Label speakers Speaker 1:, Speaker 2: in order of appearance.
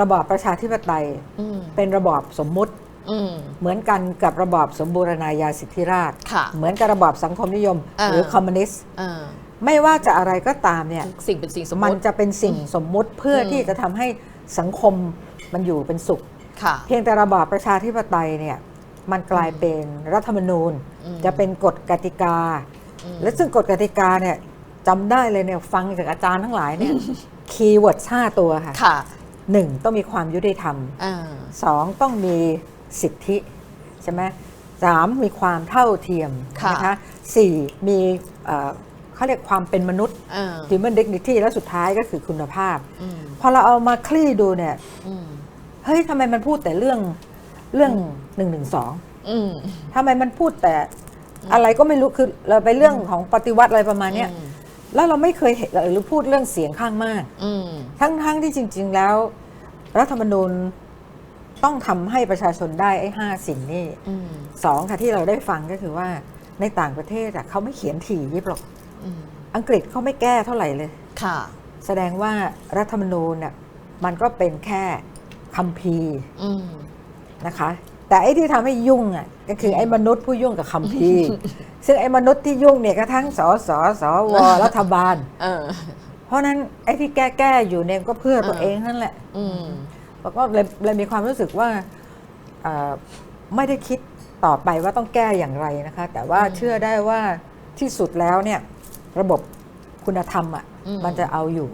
Speaker 1: ระบอบประชาธิปไตย
Speaker 2: อืม
Speaker 1: เป็นระบอบสมมุติ
Speaker 2: อืม
Speaker 1: เหมือนกันกับระบอบสมบูรณาญาสิทธิราชย์
Speaker 2: ค่ะ
Speaker 1: เหมือนกับระบอบสังคมนิยม
Speaker 2: อ่า
Speaker 1: หรือคอมมิวนิสต์
Speaker 2: อ่า
Speaker 1: ไม่ว่าจะอะไรก็ตามเนี่ย
Speaker 2: สิ่งเป็นสิ่งสมม
Speaker 1: มัน
Speaker 2: ติ
Speaker 1: จะเป็นสิ่งสมมุติเพื่ออ
Speaker 2: ม
Speaker 1: ที่จะทำให้สังคมมันอยู่เป็นสุข
Speaker 2: ค่ะ
Speaker 1: เพียงแต่ระบอบประชาธิปไตยเนี่ยมันกลายเป็นรัฐธรรมนูญ
Speaker 2: อืม
Speaker 1: จะเป็นกฎกติกา
Speaker 2: อืม
Speaker 1: และซึ่งกฎกติกาเนี่ยจำได้เลยเนี่ยฟังจากอาจารย์ทั้งหลายเนี่ยคีย์เวิร์ดห้าตัวค่ะ
Speaker 2: ค่ะ
Speaker 1: หนึ่งต้องมีความยุติธรรม
Speaker 2: อ่า
Speaker 1: สองต้องมีสิทธิใช่ไหมสามมีความเท่าเทียม
Speaker 2: ค่ะ
Speaker 1: นะคะสี่มีเอ่อเขาเรียกความเป็นมนุษย์
Speaker 2: อ่า
Speaker 1: human dignity และสุดท้ายก็คือคุณภาพ
Speaker 2: อืม
Speaker 1: พอเราเอามาคลี่ดูเนี่ย
Speaker 2: อืม
Speaker 1: เฮ้ยทำไมมันพูดแต่เรื่องเรื่องหนึ่งหนึ่งสอง
Speaker 2: อืม
Speaker 1: ทำไมมันพูดแต่อะไรก็ไม่รู้คือเราไปเรื่องของปฏิวัติอะไรประมาณเนี้ย
Speaker 2: อืม
Speaker 1: แล้วเราไม่เคยเห็นหรือพูดเรื่องเสียงข้างมาก
Speaker 2: อืม
Speaker 1: ทั้งๆที่จริง ๆ แล้ว รัฐธรรมนูญต้องทำให้ประชาชนได้ไอ้ห้าสิ่งนี้
Speaker 2: อืม
Speaker 1: สองค่ะที่เราได้ฟังก็คือว่าในต่างประเทศอะเขาไม่เขียนถี่ยิบหรอก
Speaker 2: อืม
Speaker 1: อังกฤษเขาไม่แก้เท่าไหร่เลย
Speaker 2: ค่ะ
Speaker 1: แสดงว่ารัฐธรรมนูญน่ะมันก็เป็นแค่คัมภีร์
Speaker 2: อืม
Speaker 1: นะคะ แต่ไอ้ที่ทำให้ยุ่งอะก็คือไอ้มนุษย์ผู้ยุ่งกับคัมภีร์ซึ่งไอ้มนุษย์ที่ยุ่งเนี่ยก็ทั้งสสสวรัฐบาล
Speaker 2: เออ
Speaker 1: เพราะฉะนั้นไอ้ที่แก้แก้ๆอยู่เนี่ยก็เพื่อตัว
Speaker 2: เออ
Speaker 1: เองนั่นแหละ
Speaker 2: อืม
Speaker 1: แล้วก็เลยเลยมีความรู้สึกว่าเอ่อไม่ได้คิดต่อไปว่าต้องแก้อย่างไรนะคะ แต่ว่า
Speaker 2: อืม
Speaker 1: เชื่อได้ว่าที่สุดแล้วเนี่ย ระบบคุณธรรมอะ
Speaker 2: อืม
Speaker 1: มันจะเอาอยู่